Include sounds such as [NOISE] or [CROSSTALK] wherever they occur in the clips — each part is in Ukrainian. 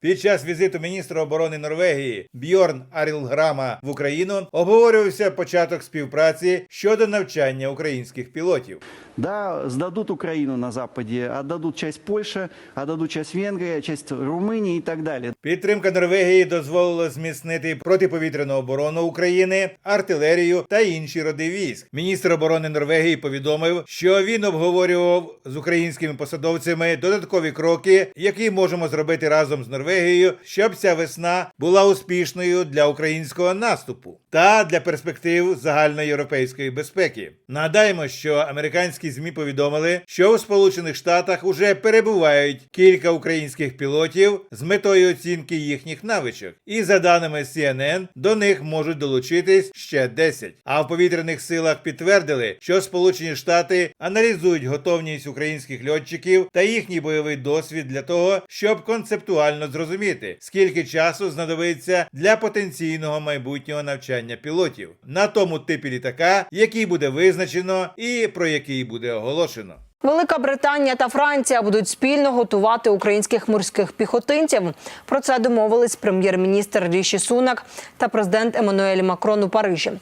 Під час візиту міністра оборони Норвегії Бьорн Арілграма в Україну обговорювався початок співпраці щодо навчання українських пілотів. Да, сдадут Украину на Западе, отдадут часть Польши, отдадут часть Венгрии, часть Румынии и так далее. Підтримка Норвегії дозволила зміцнити протиповітряну оборону України, артилерію та інші роди військ. Міністр оборони Норвегії повідомив, що він обговорював з українськими посадовцями додаткові кроки, які можемо зробити разом з Норвегією, щоб ця весна була успішною для українського наступу та для перспектив загальноєвропейської безпеки. Нагадаємо, що американські змі повідомили, що у Сполучених Штатах уже перебувають кілька українських пілотів з метою оцінки їхніх навичок. І за даними CNN, до них можуть долучитись ще 10. А в повітряних силах підтвердили, що Сполучені Штати аналізують готовність українських льотчиків та їхній бойовий досвід для того, щоб концептуально зрозуміти, скільки часу знадобиться для потенційного майбутнього навчання пілотів на тому типі літака, який буде визначено і про який буде оголошено. Велика Британія та Франція будуть спільно готувати українських морських піхотинців. Про це домовились прем'єр-міністр Ріші Сунак та президент Еммануель Макрон у Парижі.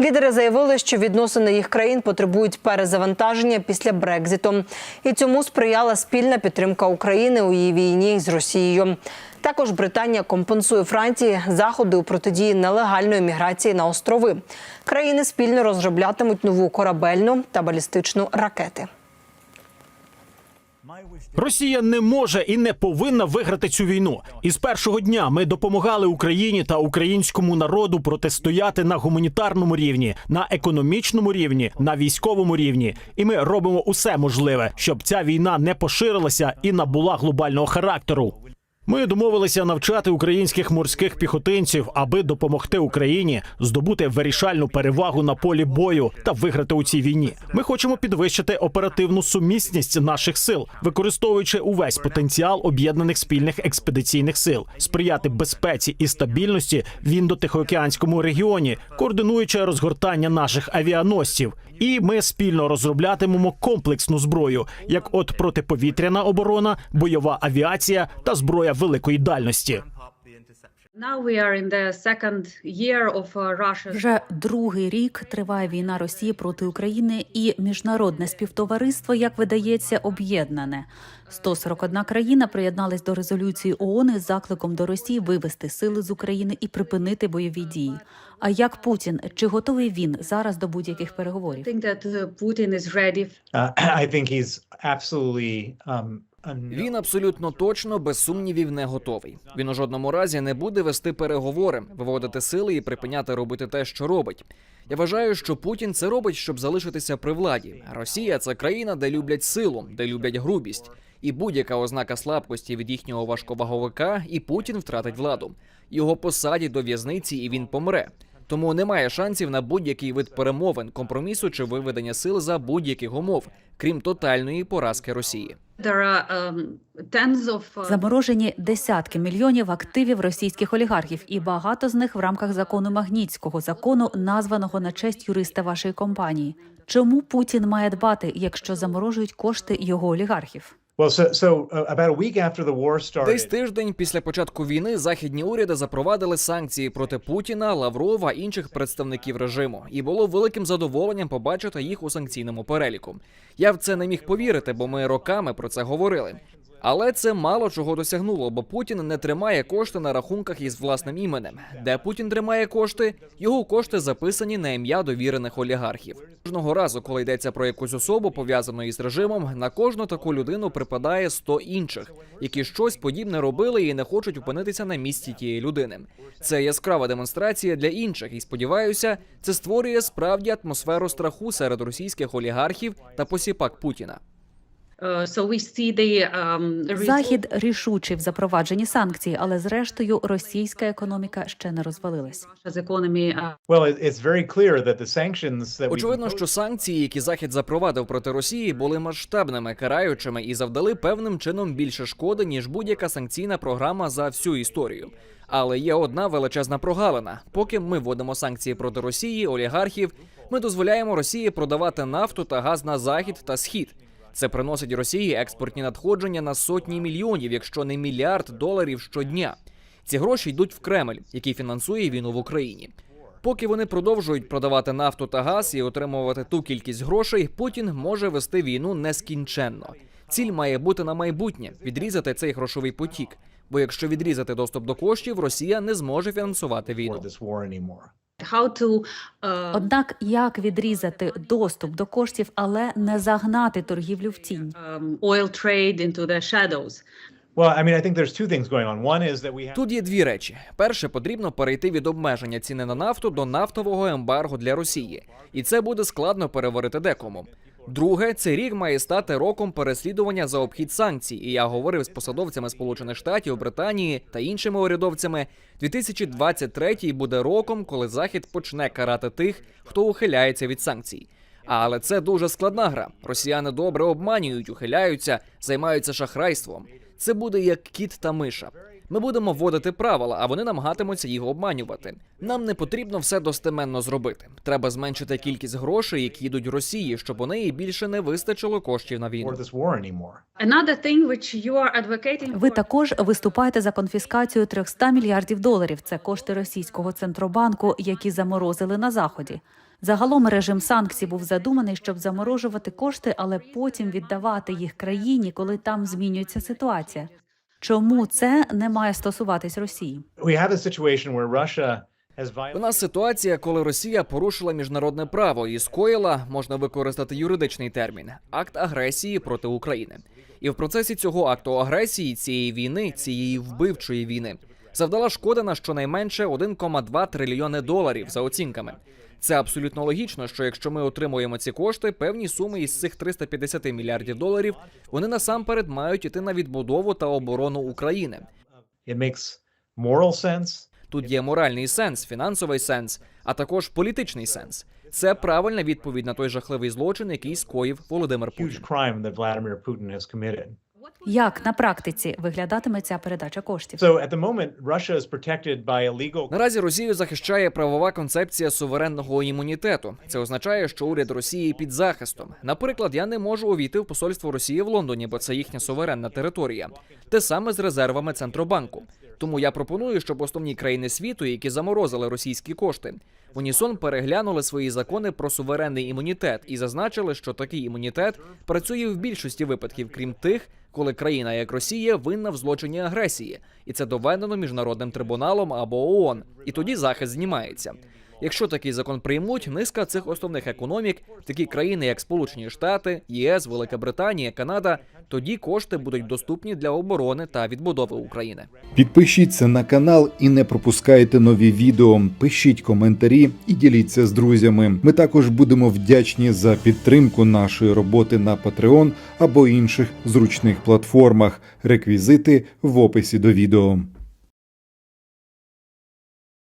Лідери заявили, що відносини їх країн потребують перезавантаження після Брекзиту, і цьому сприяла спільна підтримка України у її війні з Росією. Також Британія компенсує Франції заходи у протидії нелегальної міграції на острови. Країни спільно розроблятимуть нову корабельну та балістичну ракети. Росія не може і не повинна виграти цю війну. І з першого дня ми допомагали Україні та українському народу протистояти на гуманітарному рівні, на економічному рівні, на військовому рівні. І ми робимо усе можливе, щоб ця війна не поширилася і набула глобального характеру. Ми домовилися навчати українських морських піхотинців, аби допомогти Україні здобути вирішальну перевагу на полі бою та виграти у цій війні. Ми хочемо підвищити оперативну сумісність наших сил, використовуючи увесь потенціал об'єднаних спільних експедиційних сил, сприяти безпеці і стабільності в індотихоокеанському регіоні, координуючи розгортання наших авіаносців. І ми спільно розроблятимемо комплексну зброю, як от протиповітряна оборона, бойова авіація та зброя великої дальності. Uh, Вже другий рік триває війна Росії проти України, і міжнародне співтовариство, як видається, об'єднане. 141 країна приєдналась до резолюції ООН із закликом до Росії вивести сили з України і припинити бойові дії. А як Путін чи готовий він зараз до будь-яких переговорів? I think that uh, Putin is ready Uh, [CLEARS THROAT] I think he's absolutely um, un- Він абсолютно точно без сумнівів не готовий. Він у жодному разі не буде вести переговори, виводити сили і припиняти робити те, що робить. Я вважаю, що Путін це робить, щоб залишитися при владі. Росія це країна, де люблять силу, де люблять грубість. І будь-яка ознака слабкості від їхнього важковаговика, і Путін втратить владу. Його посадять до в'язниці, і він помре. Тому немає шансів на будь-який вид перемовин, компромісу чи виведення сил за будь-яких умов, крім тотальної поразки Росії. um, uh, Заморожені десятки мільйонів активів російських олігархів, і багато з них в рамках закону Магнітського, закону, названого на честь юриста вашої компанії. Чому Путін має дбати, якщо заморожують кошти його олігархів? Uh, Десь тиждень після початку війни західні уряди запровадили санкції проти Путіна, Лаврова інших представників режиму, і було великим задоволенням побачити їх у санкційному переліку. Я в це не міг повірити, бо ми роками про це говорили. Але це мало чого досягнуло, бо Путін не тримає кошти на рахунках із власним іменем. Де Путін тримає кошти? Його кошти записані на ім'я довірених олігархів. Кожного разу, коли йдеться про якусь особу, пов'язану із режимом, на кожну таку людину припадає 100 інших, які щось подібне робили і не хочуть опинитися на місці тієї людини. Це яскрава демонстрація для інших, і сподіваюся, це створює справді атмосферу страху серед російських олігархів та посіпак Путіна. Захід рішучий в запровадженні санкцій, але зрештою російська економіка ще не розвалилась. Russia's economy well, it, it's very clear that the sanctions that we Очевидно, що санкції, які захід запровадив проти Росії, були масштабними, караючими і завдали певним чином більше шкоди ніж будь-яка санкційна програма за всю історію. Але є одна величезна прогалина. Поки ми вводимо санкції проти Росії, олігархів, ми дозволяємо Росії продавати нафту та газ на захід та схід. Це приносить Росії експортні надходження на сотні мільйонів, якщо не мільярд доларів щодня. Ці гроші йдуть в Кремль, який фінансує війну в Україні. Поки вони продовжують продавати нафту та газ і отримувати ту кількість грошей, Путін може вести війну нескінченно. Ціль має бути на майбутнє відрізати цей грошовий потік. Бо якщо відрізати доступ до коштів, Росія не зможе фінансувати війну. This. How to uh, Однак як відрізати доступ до коштів, але не загнати торгівлю в тінь? oil trade into the shadows. Well, I mean, I think there's two things going on. One is that we have. Тут є дві речі: перше, потрібно перейти від обмеження ціни на нафту до нафтового ембарго для Росії, і це буде складно переварити декому. Друге, цей рік має стати роком переслідування за обхід санкцій. І я говорив з посадовцями Сполучених Штатів, Британії та іншими урядовцями. 2023 буде роком, коли Захід почне карати тих, хто ухиляється від санкцій. Але це дуже складна гра. Росіяни добре обманюють, ухиляються, займаються шахрайством. Це буде як кіт та миша. Ми будемо вводити правила, а вони намагатимуться їх обманювати. Нам не потрібно все достеменно зробити. Треба зменшити кількість грошей, які йдуть Росії, щоб у неї більше не вистачило коштів на війну. Ви також виступаєте за конфіскацію 300 мільярдів доларів. Це кошти російського центробанку, які заморозили на заході. Загалом режим санкцій був задуманий, щоб заморожувати кошти, але потім віддавати їх країні, коли там змінюється ситуація. Чому це не має стосуватись Росії? We have a situation where Russia has У нас ситуація, коли Росія порушила міжнародне право і скоїла, можна використати юридичний термін, акт агресії проти України. І в процесі цього акту агресії цієї війни, цієї вбивчої війни, завдала шкода на щонайменше 1,2 трильйони доларів за оцінками. Це абсолютно логічно, що якщо ми отримуємо ці кошти, певні суми із цих 350 мільярдів доларів вони насамперед мають іти на відбудову та оборону України. It makes moral sense. Тут є моральний сенс, фінансовий сенс, а також політичний сенс. Це правильна відповідь на той жахливий злочин, який скоїв Володимир Путін. Як на практиці виглядатиме ця передача коштів? Наразі Росію захищає правова концепція суверенного імунітету. Це означає, що уряд Росії під захистом. Наприклад, я не можу увійти в посольство Росії в Лондоні, бо це їхня суверенна територія. Те саме з резервами центробанку. Тому я пропоную, щоб основні країни світу, які заморозили російські кошти, в унісон переглянули свої закони про суверенний імунітет і зазначили, що такий імунітет працює в більшості випадків, крім тих, коли країна як Росія винна в злочині агресії, і це доведено міжнародним трибуналом або ООН. І тоді захист знімається. Якщо такий закон приймуть, низка цих основних економік, такі країни, як Сполучені Штати, ЄС, Велика Британія, Канада, тоді кошти будуть доступні для оборони та відбудови України. Підпишіться на канал і не пропускайте нові відео. Пишіть коментарі і діліться з друзями. Ми також будемо вдячні за підтримку нашої роботи на Patreon або інших зручних платформах. Реквізити в описі до відео.